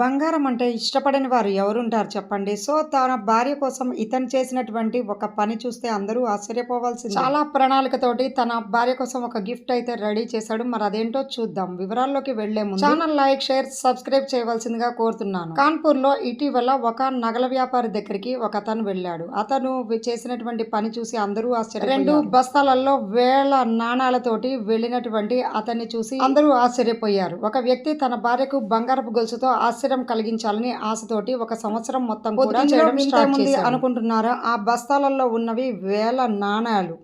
బంగారం అంటే ఇష్టపడని వారు ఎవరుంటారు చెప్పండి? సో తన భార్య కోసం ఇతను చేసినటువంటి ఒక పని చూస్తే అందరూ ఆశ్చర్యపోవాల్సింది. చాలా ప్రణాళికతోటి తన భార్య కోసం ఒక గిఫ్ట్ అయితే రెడీ చేశాడు. మరి అదేంటో చూద్దాం. వివరాల్లోకి వెళ్ళే ముందు ఛానల్ లైక్ షేర్ సబ్స్క్రైబ్ చేయవలసిందిగా కోరుతున్నాను. కాన్పూర్లో ఇటీవల ఒక నగల వ్యాపారి దగ్గరికి ఒక అతను వెళ్ళాడు. అతను చేసినటువంటి పని చూసి అందరూ ఆశ్చర్య రెండు బస్తాలలో వేల నాణాలతోటి వెళ్ళినటువంటి అతన్ని చూసి అందరూ ఆశ్చర్యపోయారు. ఒక వ్యక్తి తన భార్యకు బంగారపు గొలుసుతో ఆశ్చర్యం కలిగించాలని ఆశతోటి ఒక సంవత్సరం మొత్తం కూడా చేయడం స్టార్ట్. అనుకుంటున్నారా? ఆ బస్తాలలో ఉన్నవి వేల నాణాలు.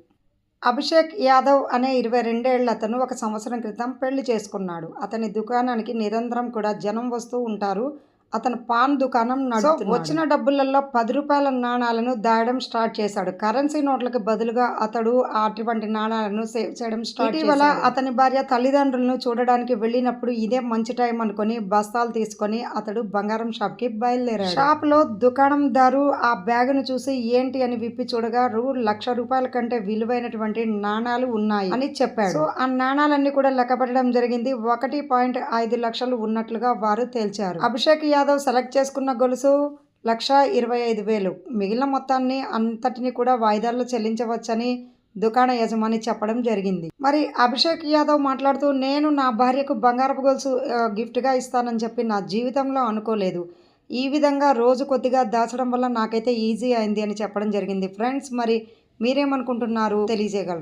అభిషేక్ యాదవ్ అనే ఇరవై రెండేళ్ళ అతను ఒక సంవత్సరం క్రితం పెళ్ళి చేసుకున్నాడు. అతని దుకాణానికి నిరంతరం కూడా జనం వస్తూ ఉంటారు. అతను పాన్ దుకాణం వచ్చిన డబ్బులలో పది రూపాయల నాణాలను దాయడం స్టార్ట్ చేశాడు. కరెన్సీ నోట్లకు బదులుగా అతడు అటువంటి నాణాలను సేవ్ చేయడం స్టార్ట్ ఇటీవల అతని భార్య తల్లిదండ్రులను చూడడానికి వెళ్ళినప్పుడు ఇదే మంచి టైం అనుకొని బస్తాలు తీసుకొని అతడు బంగారం షాప్కి బయలుదేరాడు. షాప్లో దుకాణందారు ఆ బ్యాగును చూసి ఏంటి అని విప్పి చూడగా రూ. లక్ష రూపాయల కంటే విలువైనటువంటి నాణాలు ఉన్నాయి అని చెప్పాడు. సో ఆ నాణాలన్నీ కూడా లెక్క పెట్టడం జరిగింది. ఒకటి పాయింట్ ఐదు లక్షలు ఉన్నట్లుగా వారు తేల్చారు. అభిషేక్ యాదవ్ యాదవ్ సెలెక్ట్ చేసుకున్న గొలుసు లక్ష ఇరవై ఐదు వేలు. మిగిలిన మొత్తాన్ని అంతటిని కూడా వాయిదాల్లో చెల్లించవచ్చని దుకాణ యజమాని చెప్పడం జరిగింది. మరి అభిషేక్ యాదవ్ మాట్లాడుతూ నేను నా భార్యకు బంగారపు గొలుసు గిఫ్ట్గా ఇస్తానని చెప్పి నా జీవితంలో అనుకోలేదు. ఈ విధంగా రోజు కొద్దిగా దాచడం వల్ల నాకైతే ఈజీ అయింది అని చెప్పడం జరిగింది. ఫ్రెండ్స్ మరి మీరేమనుకుంటున్నారు? తెలియజేయగలరు.